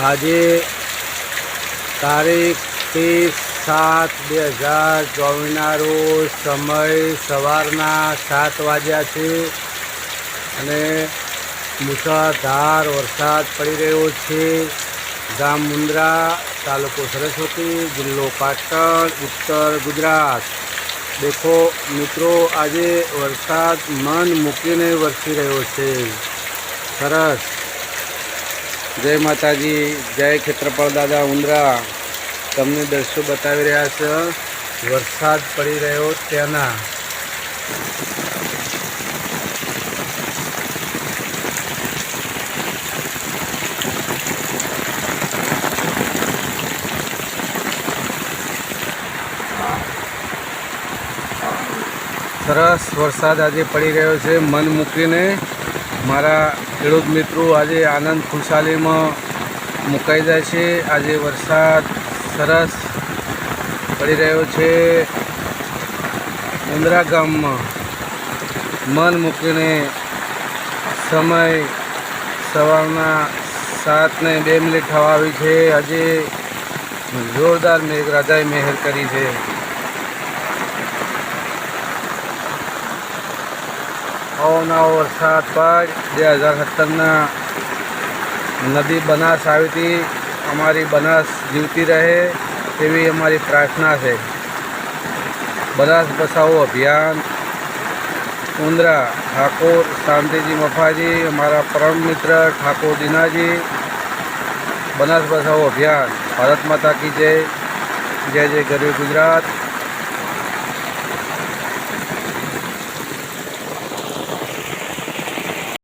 આજે તારીખ ત્રીસ સાત બે હજાર ચોવીસના રોજ સમય સવારના સાત વાગ્યા છે અને મુસળધાર વરસાદ પડી રહ્યો છે. ગામ મુન્દ્રા તાલુકો સરસ્વતી, જિલ્લો પાટણ, ઉત્તર ગુજરાત. દેખો મિત્રો, આજે વરસાદ મન મૂકીને વરસી રહ્યો છે. સરસ. જય માતાજી, જય ખેત્રપાળ દાદા ઉંદરા. તમને દ્રશ્યો બતાવી રહ્યા છે, વરસાદ પડી રહ્યો ત્યાંના. સરસ વરસાદ આજે પડી રહ્યો છે, મન મૂકીને. મારા ખેડૂત મિત્રો આજે આનંદ ખુશાલીમાં મુકાઈ જાય છે. આજે વરસાદ સરસ પડી રહ્યો છે. મુંદ્રા ગામમાં મન મૂકીને સમય સવારના સાતને બે મિનિટ થવા આવી છે. આજે જોરદાર મેઘરાજાએ મહેર કરી છે. અવનવો વરસાદ બાદ બે હજાર સત્તરના નદી બનાસ આવી અમારી બનાસ જીવતી રહે તેવી અમારી પ્રાર્થના છે. બનાસ બસાવો અભિયાન. ઉંદરા ઠાકોર, શાંતિજી મફાજી, અમારા પરમ મિત્ર ઠાકોર દીનાજી, બનાસ બસાવો અભિયાન. ભારત માતા કી જય. જય જય ગરીબ ગુજરાત.